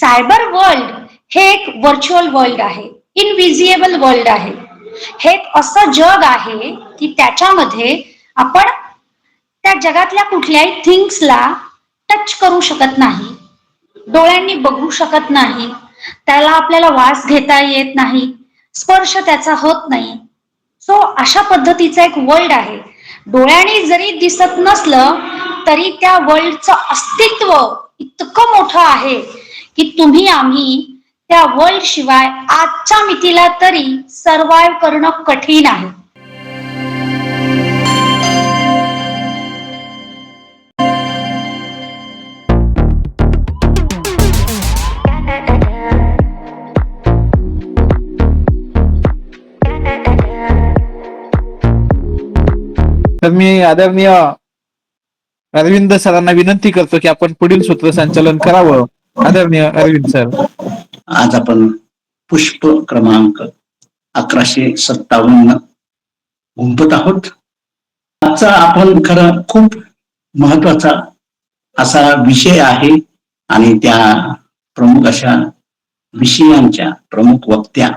Cyber world हे एक virtual world आहे इनविजिएबल वर्ल्ड आहे. हे एक असं जग आहे की त्याच्यामध्ये आपण त्या जगातल्या कुठल्याही थिंग्सला टच करू शकत नाही डोळ्यांनी बघू शकत नाही त्याला आपल्याला वास घेता येत नाही स्पर्श त्याचा होत नाही. सो अशा पद्धतीचा एक वर्ल्ड आहे. डोळ्याने जरी दिसत नसलं तरी त्या वर्ल्डचं अस्तित्व इतकं मोठं आहे की तुम्ही आम्ही त्या वर्ल्ड शिवाय आजच्या मितीला तरी सर्वाईव्ह करणं कठीण आहे. तर मी आदरणीय अरविंद सरांना विनंती करतो की आपण पुढील सूत्रसंचालन करावं. आदरणीय अरविंद सर. आज आपण पुष्प क्रमांक अकराशे सत्तावन्न गुंपत आहोत. आजचा आपण खरं खूप महत्त्वाचा असा विषय आहे आणि त्या प्रमुख अशा विषयांच्या प्रमुख वक्त्या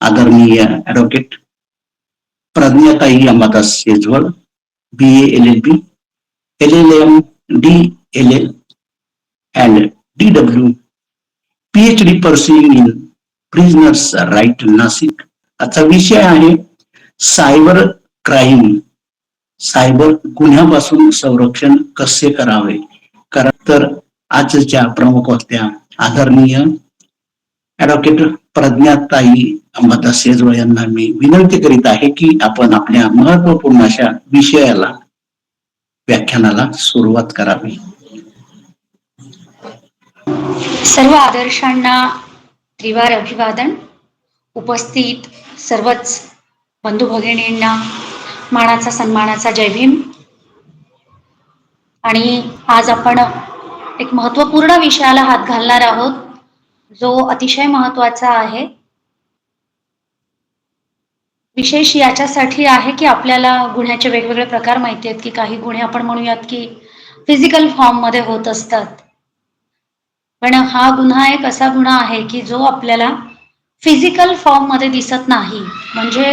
आदरणीय advocate प्रज्ञाताई Ambadas Shejwal B L L B L L M D L L and D W pursuing in prisoners right prisoners right Nashik आजचा विषय आहे सायबर क्राईम. सायबर गुन्ह्यापासून संरक्षण कसे करावे? कारण तर आजच्या प्रमुख होत्या आदरणीय ऍडव्होकेट प्रज्ञाताई अंबादास सेजवळ यांना मी विनंती करीत आहे की आपण आपल्या महत्त्वपूर्ण अशा विषयाला व्याख्यानाला सुरुवात करावी. सर्व आदर्शांना त्रिवार अभिवादन. उपस्थित सर्वच बंधू भगिनींना मानाचा सन्मानाचा जय भीम. आणि आज आपण एक महत्त्वपूर्ण विषयाला हात घालणार आहोत जो अतिशय महत्त्वाचा आहे. विशेष याच्यासाठी आहे की आपल्याला गुन्ह्याचे वेगवेगळे प्रकार माहिती आहेत की काही गुन्हे आपण म्हणूयात की फिजिकल फॉर्ममध्ये होत असतात. पण हा गुन्हा एक असा गुन्हा आहे की जो आपल्याला फिजिकल फॉर्ममध्ये दिसत नाही. म्हणजे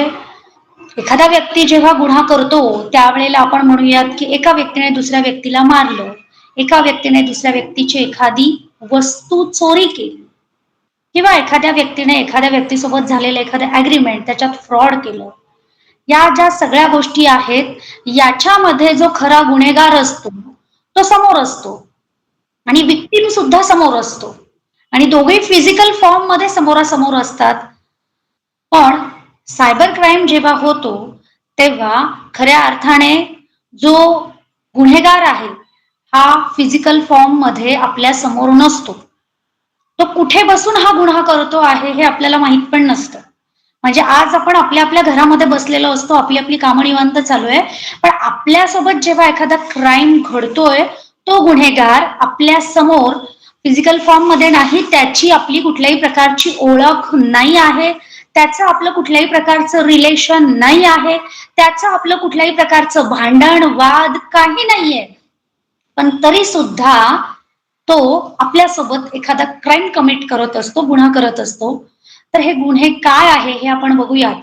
एखादा व्यक्ती जेव्हा गुन्हा करतो त्यावेळेला आपण म्हणूयात की एका व्यक्तीने दुसऱ्या व्यक्तीला मारलं. एका व्यक्तीने दुसऱ्या व्यक्तीची एखादी वस्तू चोरी केली. किंवा एखाद्या व्यक्तीने एखाद्या व्यक्तीसोबत झालेलं एखादं अग्रीमेंट त्याच्यात फ्रॉड केलं. या ज्या सगळ्या गोष्टी आहेत याच्यामध्ये जो खरा गुन्हेगार असतो तो समोर असतो. आणि विक्टीम सुद्धा समोर असतो. आणि दोघेही फिजिकल फॉर्ममध्ये समोरासमोर असतात. पण सायबर क्राईम जेव्हा होतो तेव्हा खऱ्या अर्थाने जो गुन्हेगार आहे हा फिजिकल फॉर्ममध्ये आपल्यासमोर नसतो. तो कुठे बसून हा गुन्हा करतो आहे हे आपल्याला माहीत पण नसतं. म्हणजे आज आपण आपल्या आपल्या घरामध्ये बसलेलो असतो आपली आपली कामं निवांत चालू आहे. पण आपल्यासोबत जेव्हा एखादा क्राईम घडतोय तो गुन्हेगार आपल्यासमोर फिजिकल फॉर्ममध्ये नाही त्याची आपली कुठल्याही प्रकारची ओळख नाही आहे त्याचं आपलं कुठल्याही प्रकारचं रिलेशन नाही आहे त्याचं आपलं कुठल्याही प्रकारचं भांडण वाद काही नाहीये. पण तरी सुद्धा तो आपल्यासोबत एखादा क्राईम कमिट करत असतो गुन्हा करत असतो. तर हे गुन्हे काय आहे हे आपण बघूयात.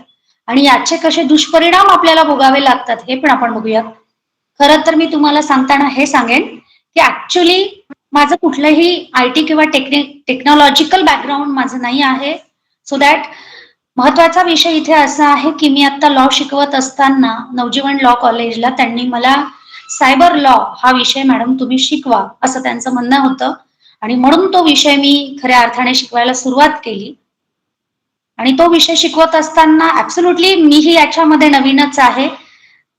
आणि याचे कसे दुष्परिणाम आपल्याला भोगावे लागतात हे पण आपण बघूयात. खरं तर मी तुम्हाला सांगताना हे सांगेन की ऍक्च्युली माझं कुठलंही आय टी किंवा टेक्निक टेक्नॉलॉजिकल बॅकग्राऊंड माझं नाही आहे. सो दॅट महत्त्वाचा विषय इथे असा आहे की मी आता लॉ शिकवत असताना नवजीवन लॉ कॉलेजला त्यांनी मला सायबर लॉ हा विषय मॅडम तुम्ही शिकवा असं त्यांचं म्हणणं होतं. आणि म्हणून तो विषय मी खऱ्या अर्थाने शिकवायला सुरुवात केली. आणि तो विषय शिकवत असताना ऍब्सोल्युटली मीही याच्यामध्ये नवीनच आहे.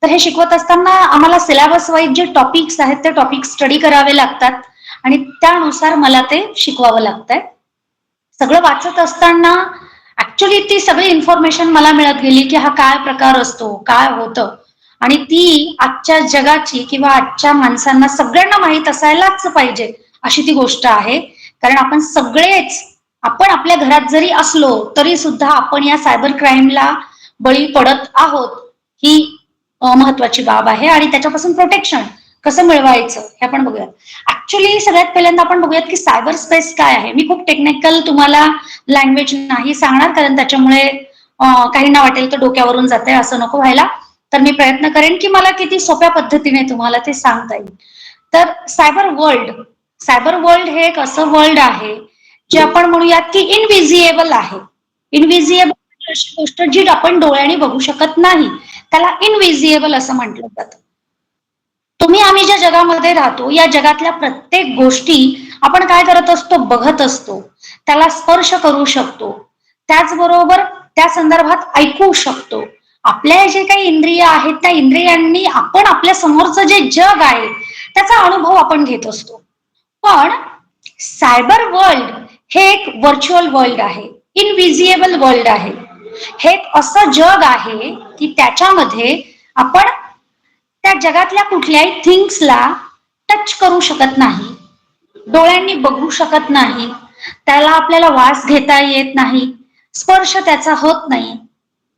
तर हे शिकवत असताना आम्हाला सिलेबस वाईज जे टॉपिक्स आहेत ते टॉपिक स्टडी करावे लागतात. आणि त्यानुसार मला ते शिकवावं लागतंय. सगळं वाचत असताना ऍक्च्युली ती सगळी इन्फॉर्मेशन मला मिळत गेली की हा काय प्रकार असतो काय होतं. आणि ती आजच्या जगाची किंवा आजच्या माणसांना सगळ्यांना माहीत असायलाच पाहिजे अशी ती गोष्ट आहे. कारण आपण सगळेच आपण आपल्या घरात जरी असलो तरी सुद्धा आपण या सायबर क्राईमला बळी पडत आहोत. ही महत्वाची बाब आहे आणि त्याच्यापासून प्रोटेक्शन कसं मिळवायचं हे आपण बघूयात. ऍक्च्युली सगळ्यात पहिल्यांदा आपण बघूयात की सायबर स्पेस काय आहे. मी खूप टेक्निकल तुम्हाला लँग्वेज नाही सांगणार कारण त्याच्यामुळे काही काहींना वाटेल तर डोक्यावरून जाते असं नको व्हायला. तर मी प्रयत्न करेन की मला किती सोप्या पद्धतीने तुम्हाला ते सांगता येईल. तर सायबर वर्ल्ड सायबर वर्ल्ड हे एक असं वर्ल्ड आहे जे आपण म्हणूयात की इनविजिएबल आहे. इनविजिएबल म्हणजे अशी गोष्ट जी आपण डोळ्याने बघू शकत नाही. त्याला इनविजिएबल असं म्हटलं जातं. तुम्ही आम्ही ज्या जगामध्ये राहतो या जगातल्या प्रत्येक गोष्टी आपण काय करत असतो बघत असतो त्याला स्पर्श करू शकतो त्याचबरोबर त्या संदर्भात ऐकू शकतो. आपल्या जे काही इंद्रिय आहेत त्या इंद्रियांनी आपण आपल्या समोरचं जे जग आहे त्याचा अनुभव आपण घेत असतो. पण सायबर वर्ल्ड हे एक व्हर्च्युअल वर्ल्ड आहे इनविजिएबल वर्ल्ड आहे. हे एक असं जग आहे की त्याच्यामध्ये आपण त्या जगातल्या कुठल्याही थिंग्सला टच करू शकत नाही डोळ्यांनी बघू शकत नाही त्याला आपल्याला वास घेता येत नाही स्पर्श त्याचा होत नाही.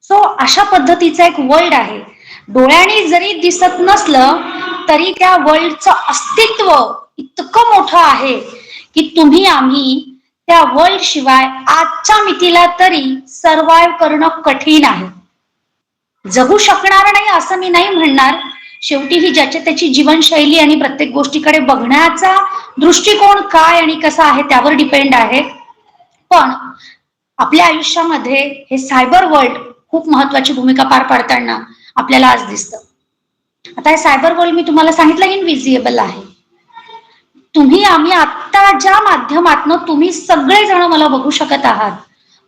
सो अशा पद्धतीचा एक वर्ल्ड आहे. डोळ्याने जरी दिसत नसलं तरी त्या वर्ल्डचं अस्तित्व इतकं मोठं आहे की तुम्ही आम्ही त्या वर्ल्ड शिवाय आजच्या मितीला तरी सर्वाइव्ह करणं कठीण आहे. जगू शकणार नाही असं मी नाही म्हणणार. शेवटी ही ज्याच्या त्याची जीवनशैली आणि प्रत्येक गोष्टीकडे बघण्याचा दृष्टिकोन काय आणि कसा आहे त्यावर डिपेंड आहे. पण आपल्या आयुष्यामध्ये हे सायबर वर्ल्ड खूप महत्वाची भूमिका पार पाडताना आपल्याला आज दिसतं. आता हे सायबर वर्ल्ड मी तुम्हाला सांगितलं इनविजिएबल आहे. तुम्ही आम्ही आता ज्या माध्यमातनं तुम्ही सगळेजण मला बघू शकत आहात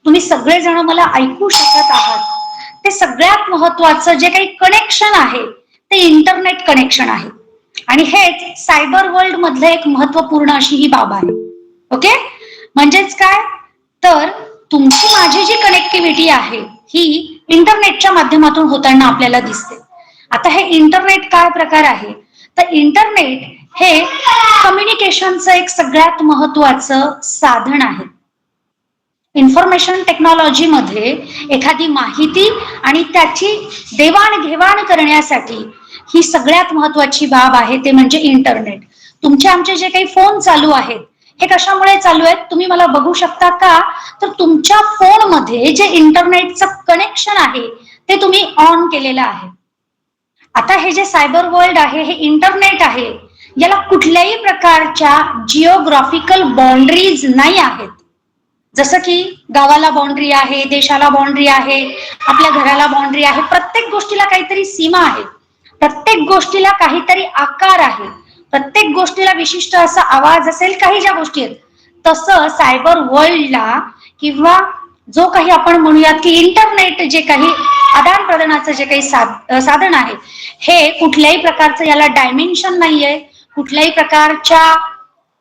तुम्ही सगळेजण मला ऐकू शकत आहात ते सगळ्यात महत्वाचं जे काही कनेक्शन आहे ते इंटरनेट कनेक्शन आहे. आणि हेच सायबर वर्ल्ड मधलं एक महत्त्वपूर्ण अशी ही बाब आहे. ओके म्हणजेच काय? तर तुमची माझी जी कनेक्टिव्हिटी आहे ही इंटरनेटच्या माध्यमातून होताना आपल्याला दिसते. आता हे इंटरनेट काय प्रकार आहे? तर इंटरनेट हे कम्युनिकेशनचं एक सगळ्यात महत्वाचं साधन आहे. इन्फॉर्मेशन टेक्नॉलॉजीमध्ये एखादी माहिती आणि त्याची देवाणघेवाण करण्यासाठी ही सगळ्यात महत्वाची बाब आहे ते म्हणजे इंटरनेट तुमचे आमचे जे काही फोन चालू आहेत हे कशामुळे चालू आहेत? तुम्ही मला बघू शकता का? तर तुमच्या फोनमध्ये जे इंटरनेटचं कनेक्शन आहे ते तुम्ही ऑन केलेलं आहे. आता हे जे सायबर वर्ल्ड आहे हे इंटरनेट आहे याला कुठल्याही प्रकारच्या जिओग्राफिकल बाउंड्रीज नाही आहेत. जसं की गावाला बाउंड्री आहे देशाला बाउंड्री आहे आपल्या घराला बाउंड्री आहे प्रत्येक गोष्टीला काहीतरी सीमा आहे. प्रत्येक गोष्टीला काहीतरी आकार आहे. प्रत्येक गोष्टीला विशिष्ट असा आवाज असेल काही ज्या गोष्टी आहेत. तसं सायबर वर्ल्डला किंवा जो काही आपण म्हणूयात की इंटरनेट जे काही आदान प्रदानाचं जे काही साध साधन आहे हे कुठल्याही प्रकारचं याला डायमेन्शन नाहीये. कुठल्याही प्रकारच्या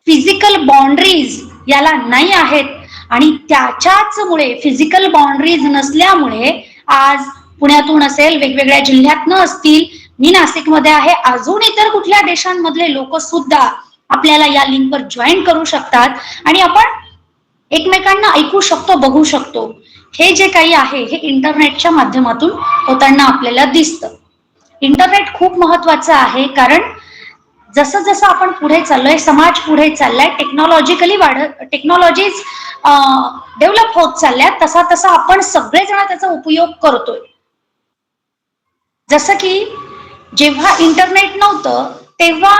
फिजिकल बाउंड्रीज याला नाही आहेत. आणि त्याच्याच मुळे फिजिकल बाउंड्रीज नसल्यामुळे आज पुण्यातून असेल वेगवेगळ्या जिल्ह्यात न असतील मी नाशिकमध्ये आहे अजून इतर कुठल्या देशांमधले लोक सुद्धा आपल्याला या लिंकवर जॉईन करू शकतात. आणि आपण एकमेकांना ऐकू शकतो बघू शकतो. हे जे काही आहे हे इंटरनेटच्या माध्यमातून होताना आपल्याला दिसतं. इंटरनेट खूप महत्वाचं आहे कारण जसं जसं आपण पुढे चाललोय समाज पुढे चाललाय टेक्नॉलॉजिकली वाढत टेक्नॉलॉजीज डेव्हलप होत चालल्यात तसा तसा आपण सगळेजण त्याचा उपयोग करतोय. जसं की जेव्हा इंटरनेट नव्हतं तेव्हा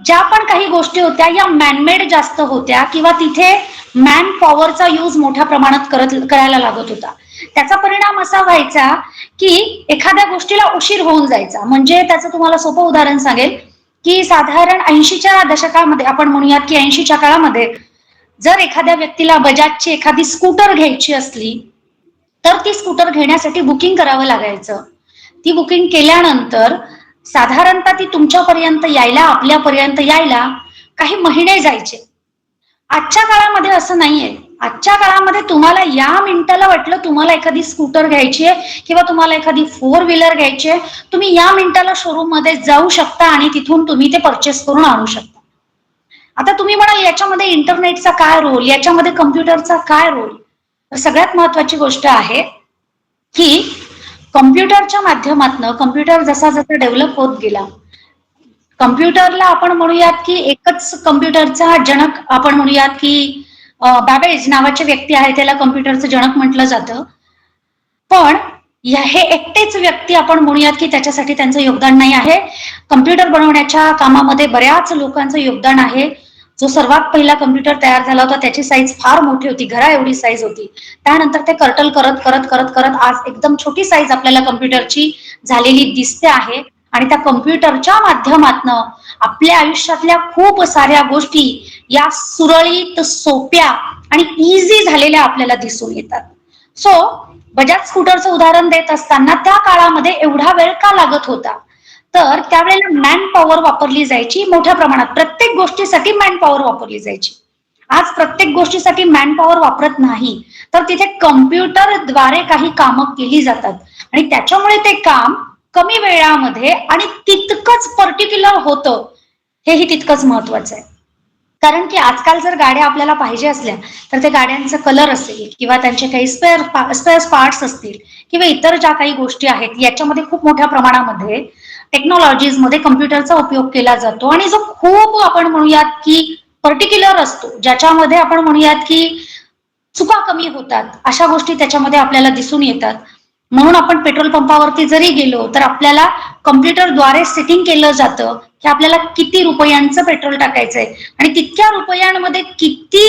ज्या पण काही गोष्टी होत्या या मॅनमेड जास्त होत्या किंवा तिथे मॅन पॉवरचा यूज मोठ्या प्रमाणात करत करायला लागत होता. त्याचा परिणाम असा व्हायचा की एखाद्या गोष्टीला उशीर होऊन जायचा. म्हणजे त्याचं तुम्हाला सोपं उदाहरण सांगेल की साधारण ऐंशीच्या दशकामध्ये आपण म्हणूयात की ऐंशीच्या काळामध्ये जर एखाद्या व्यक्तीला बजाजची एखादी स्कूटर घ्यायची असली तर ती स्कूटर घेण्यासाठी बुकिंग करावं लागायचं. ती बुकिंग केल्यानंतर साधारणतः ती तुमच्यापर्यंत यायला आपल्यापर्यंत यायला काही महिने जायचे. आजच्या काळामध्ये असं नाहीये. आजच्या काळामध्ये तुम्हाला या मिनिटाला वाटलं तुम्हाला एखादी स्कूटर घ्यायची आहे किंवा तुम्हाला एखादी फोर व्हीलर घ्यायची आहे तुम्ही या मिनिटाला शोरूममध्ये जाऊ शकता आणि तिथून तुम्ही ते परचेस करून आणू शकता. आता तुम्ही म्हणाल याच्यामध्ये इंटरनेटचा काय रोल याच्यामध्ये कम्प्युटरचा काय रोल सगळ्यात महत्वाची गोष्ट आहे की कम्प्युटरच्या माध्यमातनं कम्प्युटर जसा जसा डेव्हलप होत गेला कम्प्युटरला आपण म्हणूयात की एकच कम्प्युटरचा जनक आपण म्हणूयात की बॅबेज नावाचे व्यक्ती आहे त्याला कम्प्युटरचं जनक म्हटलं जातं. पण या- हे एकटेच व्यक्ती आपण म्हणूयात की त्याच्यासाठी त्यांचं योगदान नाही आहे. कम्प्युटर बनवण्याच्या कामामध्ये बऱ्याच लोकांचं योगदान आहे. जो सर्वात पहिला कम्प्युटर तयार झाला होता त्याची साईज फार मोठी होती घरा एवढी साईज होती. त्यानंतर ते कर्टल करत करत करत करत आज एकदम छोटी साईज आपल्याला कम्प्युटरची झालेली दिसते आहे. आणि त्या कम्प्युटरच्या माध्यमातनं आपल्या आयुष्यातल्या खूप साऱ्या गोष्टी या सुरळीत सोप्या आणि इझी झालेल्या आपल्याला दिसून येतात. सो बजाज स्कूटरचं उदाहरण देत असताना त्या काळामध्ये एवढा वेळ का लागत होता? तर त्यावेळेला मॅन पॉवर वापरली जायची मोठ्या प्रमाणात प्रत्येक गोष्टीसाठी मॅन पॉवर वापरली जायची. आज प्रत्येक गोष्टीसाठी मॅन पॉवर वापरत नाही. तर तिथे कम्प्युटरद्वारे काही कामं केली जातात. आणि त्याच्यामुळे ते काम कमी वेळामध्ये आणि तितकंच पर्टिक्युलर होतं हेही तितकंच महत्वाचं आहे. कारण की आजकाल जर गाड्या आपल्याला पाहिजे असल्या तर ते गाड्यांचा कलर असेल किंवा त्यांचे काही स्पेअर स्पेअर पार्ट्स असतील किंवा इतर ज्या काही गोष्टी आहेत याच्यामध्ये खूप मोठ्या प्रमाणामध्ये टेक्नॉलॉजीजमध्ये कम्प्युटरचा उपयोग केला जातो. आणि जो खूप आपण म्हणूयात की पर्टिक्युलर असतो ज्याच्यामध्ये आपण म्हणूयात की चुका कमी होतात अशा गोष्टी त्याच्यामध्ये आपल्याला दिसून येतात. म्हणून आपण पेट्रोल पंपावरती जरी गेलो तर आपल्याला कम्प्युटरद्वारे सेटिंग केलं जातं. की आपल्याला किती रुपयांचं पेट्रोल टाकायचंय? आणि तितक्या रुपयांमध्ये किती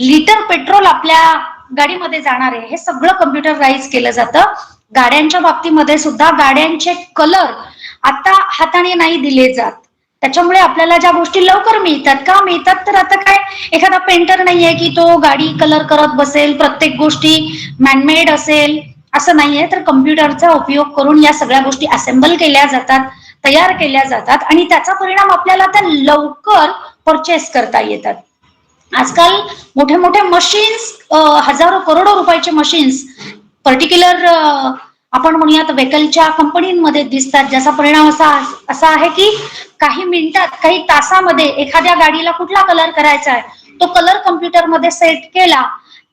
लिटर पेट्रोल आपल्या गाडीमध्ये जाणार आहे हे सगळं कम्प्युटराईज केलं जातं. गाड्यांच्या बाबतीमध्ये सुद्धा गाड्यांचे कलर आता हाताने नाही दिले जात. त्याच्यामुळे आपल्याला ज्या गोष्टी लवकर मिळतात का मिळतात? तर आता काय? एखादा पेंटर नाहीये की तो गाडी कलर करत बसेल प्रत्येक गोष्टी मॅनमेड असेल. असं नाहीये तर कम्प्युटरचा उपयोग करून या सगळ्या गोष्टी असेंबल केल्या जातात तयार केल्या जातात आणि त्याचा परिणाम आपल्याला त्या लवकर परचेस करता येतात. आजकाल मोठे मोठे मशीन्स हजारो करोडो रुपयाचे मशीन्स पर्टिक्युलर आपण म्हणूयात वेकलच्या कंपनीमध्ये दिसतात ज्याचा परिणाम असा असा आहे की काही मिनिटात काही तासामध्ये एखाद्या गाडीला कुठला कलर करायचा आहे तो कलर कम्प्युटरमध्ये सेट केला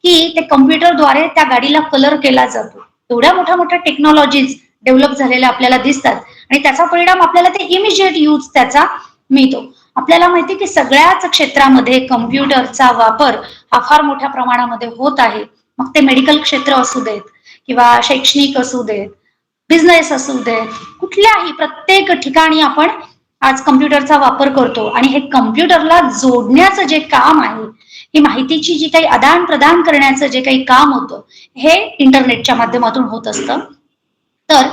की ते कम्प्युटरद्वारे त्या गाडीला कलर केला जातो. एवढ्या मोठ्या मोठ्या टेक्नॉलॉजीज डेव्हलप झालेल्या आपल्याला दिसतात. आणि त्याचा परिणाम आपल्याला ते इमिजिएट यूज त्याचा मिळतो. आपल्याला माहिती की सगळ्याच क्षेत्रामध्ये कम्प्युटरचा वापर हा फार मोठ्या प्रमाणामध्ये होत आहे. मग ते मेडिकल क्षेत्र असू देत किंवा शैक्षणिक असू देत बिझनेस असू देत कुठल्याही प्रत्येक ठिकाणी आपण आज कम्प्युटरचा वापर करतो. आणि हे कम्प्युटरला जोडण्याचं जे काम आहे ही माहितीची जी काही आदान प्रदान करण्याचं जे काही काम होतं हे इंटरनेटच्या माध्यमातून होत असतं. तर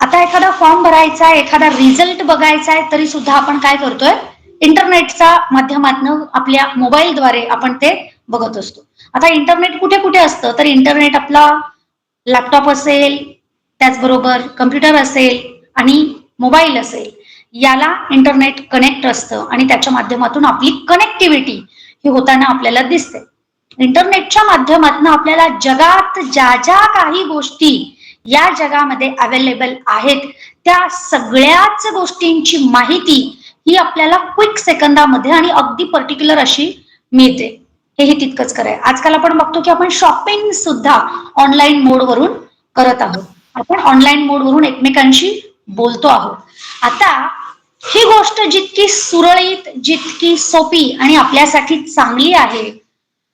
आता एखादा फॉर्म भरायचा आहे एखादा रिझल्ट बघायचा आहे तरी सुद्धा आपण काय करतोय? इंटरनेटच्या माध्यमातून आपल्या मोबाईलद्वारे आपण ते बघत असतो. आता इंटरनेट कुठे कुठे असतं? तर इंटरनेट आपला लॅपटॉप असेल त्याचबरोबर कम्प्युटर असेल आणि मोबाईल असेल याला इंटरनेट कनेक्ट असतं आणि त्याच्या माध्यमातून आपली कनेक्टिव्हिटी ही होताना आपल्याला दिसते. इंटरनेटच्या माध्यमातून आपल्याला जगात ज्या ज्या काही गोष्टी या जगामध्ये अवेलेबल आहेत त्या सगळ्याच गोष्टींची माहिती ही आपल्याला क्विक सेकंदामध्ये आणि अगदी पर्टिक्युलर अशी मिळते. हेही तितकंच खरं आहे. आजकाल आपण बघतो की आपण शॉपिंग सुद्धा ऑनलाईन मोडवरून करत आहोत. आपण ऑनलाईन मोडवरून एकमेकांशी बोलतो आहोत. आता ही गोष्ट जितकी सुरळीत जितकी सोपी आणि आपल्यासाठी चांगली आहे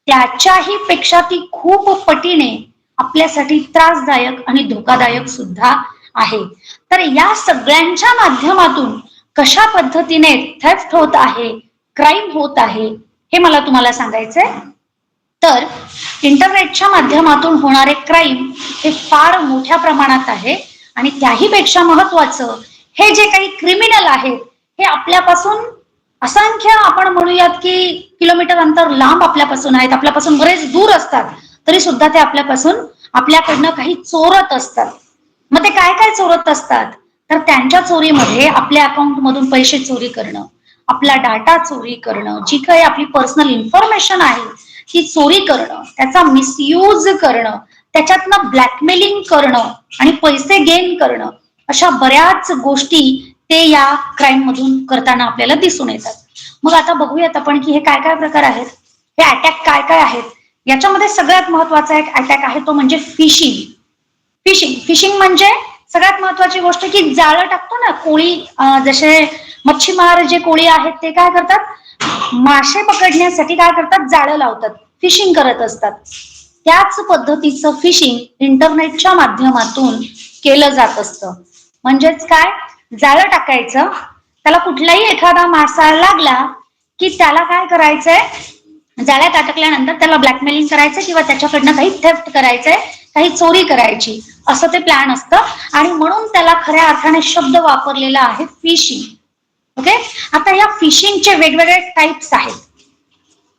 त्याच्याही पेक्षा ती खूप पटीने आपल्यासाठी त्रासदायक आणि धोकादायक सुद्धा आहे. तर या सगळ्यांच्या माध्यमातून कशा पद्धतीने थेफ्ट होत आहे क्राईम होत आहे हे मला तुम्हाला सांगायचंय. तर इंटरनेटच्या माध्यमातून होणारे क्राईम हे फार मोठ्या प्रमाणात आहे आणि त्याही पेक्षा महत्वाचं हे जे काही क्रिमिनल आहेत हे आपल्यापासून असंख्य आपण म्हणूयात की किलोमीटर अंतर लांब आपल्यापासून आहेत. आपल्यापासून बरेच दूर असतात. तरी सुद्धा ते आपल्यापासून आपल्याकडनं काही चोरत असतात. मग ते काय काय चोरत असतात? तर त्यांच्या चोरीमध्ये आपल्या अकाउंट मधून पैसे चोरी करणं आपला डाटा चोरी करणं जी काही आपली पर्सनल इन्फॉर्मेशन आहे ती चोरी करणं त्याचा मिसयूज करणं त्याच्यातनं ब्लॅकमेलिंग करणं आणि पैसे गेन करणं अशा बऱ्याच गोष्टी ते या क्राईम मधून करताना आपल्याला दिसून येतात. मग आता बघूयात आपण की हे काय काय प्रकार आहेत? हे अटॅक काय काय आहेत? याच्यामध्ये सगळ्यात महत्त्वाचा एक अटॅक आहे तो म्हणजे फिशिंग फिशिंग फिशिंग म्हणजे सगळ्यात महत्वाची गोष्ट की जाळं टाकतो ना कोळी जसे मच्छीमार जे कोळी आहेत ते काय करतात? मासे पकडण्यासाठी काय करतात? जाळं लावतात. फिशिंग करत असतात. त्याच पद्धतीचं फिशिंग इंटरनेटच्या माध्यमातून केलं जात असतं. म्हणजेच काय? जाळं टाकायचं. त्याला कुठलाही एखादा मासा लागला की त्याला काय करायचंय? जाळ्यात अटकल्यानंतर त्याला ब्लॅकमेलिंग करायचं किंवा त्याच्याकडनं काही थेफ्ट करायचंय काही चोरी करायची. असं ते प्लॅन असतं. आणि म्हणून त्याला खऱ्या अर्थाने शब्द वापरलेला आहे फिशिंग ओके आता या फिशिंगचे वेगवेगळे टाईप्स आहेत.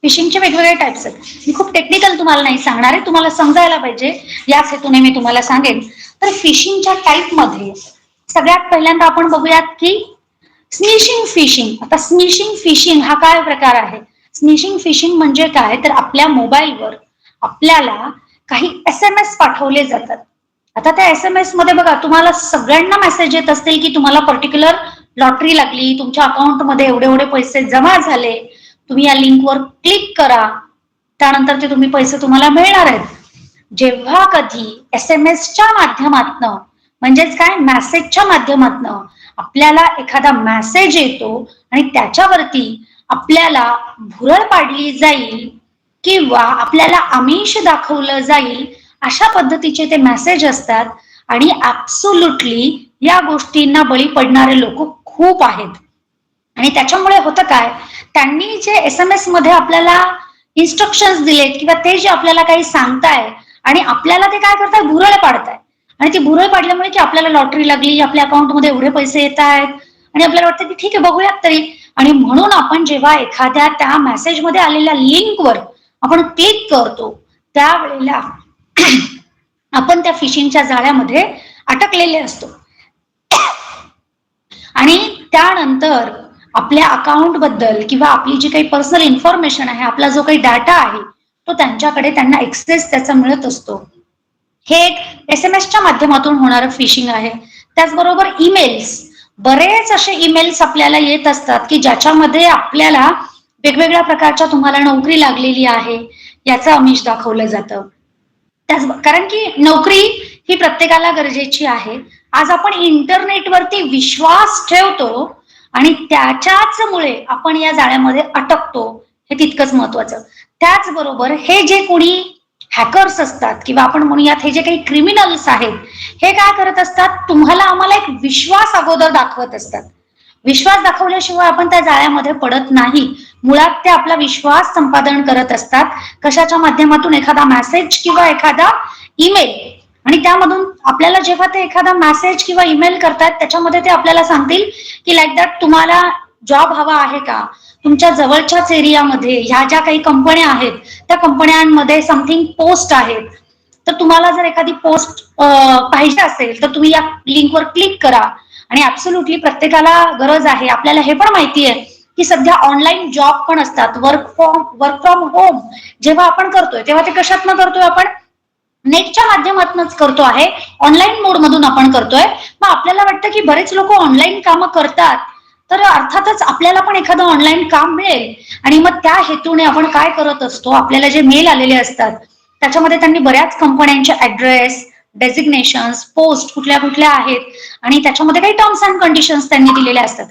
फिशिंगचे वेगवेगळे टाईप्स आहेत. मी खूप टेक्निकल तुम्हाला नाही सांगणार आहे. तुम्हाला समजायला पाहिजे. याच हेतूने मी तुम्हाला सांगेन. तर फिशिंगच्या टाईपमध्ये सगळ्यात पहिल्यांदा आपण बघूयात की स्निशिंग फिशिंग आता स्निशिंग फिशिंग हा काय प्रकार आहे? स्निशिंग फिशिंग म्हणजे काय? तर आपल्या मोबाईलवर आपल्याला काही एस एम एस पाठवले जातात. आता त्या एस एम एसमध्ये बघा तुम्हाला सगळ्यांना मेसेज येत असतील की तुम्हाला पर्टिक्युलर लॉटरी लागली तुमच्या अकाउंटमध्ये एवढे एवढे पैसे जमा झाले तुम्ही या लिंकवर क्लिक करा. त्यानंतर ते तुम्ही पैसे तुम्हाला मिळणार आहेत. जेव्हा कधी एस एम एसच्या माध्यमातनं म्हणजेच काय? मॅसेजच्या माध्यमातनं आपल्याला एखादा मेसेज येतो आणि त्याच्यावरती आपल्याला भुरळ पाडली जाईल किंवा आपल्याला आमिष दाखवलं जाईल अशा पद्धतीचे ते मेसेज असतात. आणि ऍब्सोल्युटली या गोष्टींना बळी पडणारे लोक खूप आहेत. आणि त्याच्यामुळे होतं काय? त्यांनी जे एस एम एसमध्ये आपल्याला इन्स्ट्रक्शन्स दिलेत किंवा ते जे आपल्याला काही सांगताय आणि आपल्याला ते काय करताय? भुरळ पाडताय. आणि ती भुरळ पाडल्यामुळे की आपल्याला लॉटरी लागली आपल्या अकाउंटमध्ये एवढे पैसे येत आहेत. आणि आपल्याला वाटतं की ठीक आहे बघूयात तरी. आणि म्हणून आपण जेव्हा एखाद्या त्या मेसेजमध्ये आलेल्या लिंकवर आपण क्लिक करतो त्यावेळेला आपण त्या फिशिंगच्या जाळ्यामध्ये अटकलेले असतो. आणि त्यानंतर आपल्या अकाउंटबद्दल किंवा आपली जी काही पर्सनल इन्फॉर्मेशन आहे आपला जो काही डाटा आहे तो त्यांच्याकडे त्यांना एक्सेस त्याचा मिळत असतो. हे एक एस एम एसच्या माध्यमातून होणारं फिशिंग आहे. त्याचबरोबर ईमेल्स बरेच असे ईमेल्स आपल्याला येत असतात की ज्याच्यामध्ये आपल्याला वेगवेगळ्या प्रकारच्या तुम्हाला नोकरी लागलेली आहे याचं अमिष दाखवलं जातं. त्याच कारण की नोकरी ही प्रत्येकाला गरजेची आहे. आज आपण इंटरनेटवरती विश्वास ठेवतो आणि त्याच्याच मुळे आपण या जाळ्यामध्ये अटकतो हे तितकंच महत्वाचं. त्याचबरोबर हे जे कोणी हॅकर्स असतात किंवा आपण म्हणूयात हे जे काही क्रिमिनल्स आहेत हे काय करत असतात? तुम्हाला आम्हाला एक विश्वास अगोदर दाखवत असतात. विश्वास दाखवल्याशिवाय आपण त्या जाळ्यामध्ये पडत नाही. मुळात ते आपला विश्वास संपादन करत असतात. कशाच्या माध्यमातून? एखादा मेसेज किंवा एखादा ईमेल आणि त्यामधून आपल्याला जेव्हा ते एखादा मेसेज किंवा ईमेल करतात त्याच्यामध्ये ते आपल्याला सांगतील की लाईक दॅट तुम्हाला जॉब हवा आहे का? तुमच्या जवळच्याच एरियामध्ये ह्या ज्या काही कंपन्या आहेत त्या कंपन्यांमध्ये समथिंग पोस्ट आहेत. तर तुम्हाला जर एखादी पोस्ट पाहिजे असेल तर तुम्ही या लिंकवर क्लिक करा. आणि ऍब्सोल्युटली प्रत्येकाला गरज आहे. आपल्याला हे पण माहिती आहे की सध्या ऑनलाईन जॉब पण असतात. Work from work from home जेव्हा आपण करतोय तेव्हा ते कशातनं करतोय आपण? नेटच्या माध्यमातूनच करतो आहे. ऑनलाईन मोड मधून आपण करतोय. मग आपल्याला वाटतं की बरेच लोक ऑनलाईन कामं करतात. तर अर्थातच आपल्याला पण एखादं ऑनलाईन काम मिळेल. आणि मग त्या हेतूने आपण काय करत असतो? आपल्याला जे मेल आलेले असतात त्याच्यामध्ये त्यांनी बऱ्याच कंपन्यांचे ऍड्रेस डेझिग्नेशन पोस्ट कुठल्या कुठल्या आहेत आणि त्याच्यामध्ये काही टर्म्स अँड कंडिशन्स त्यांनी दिलेल्या असतात.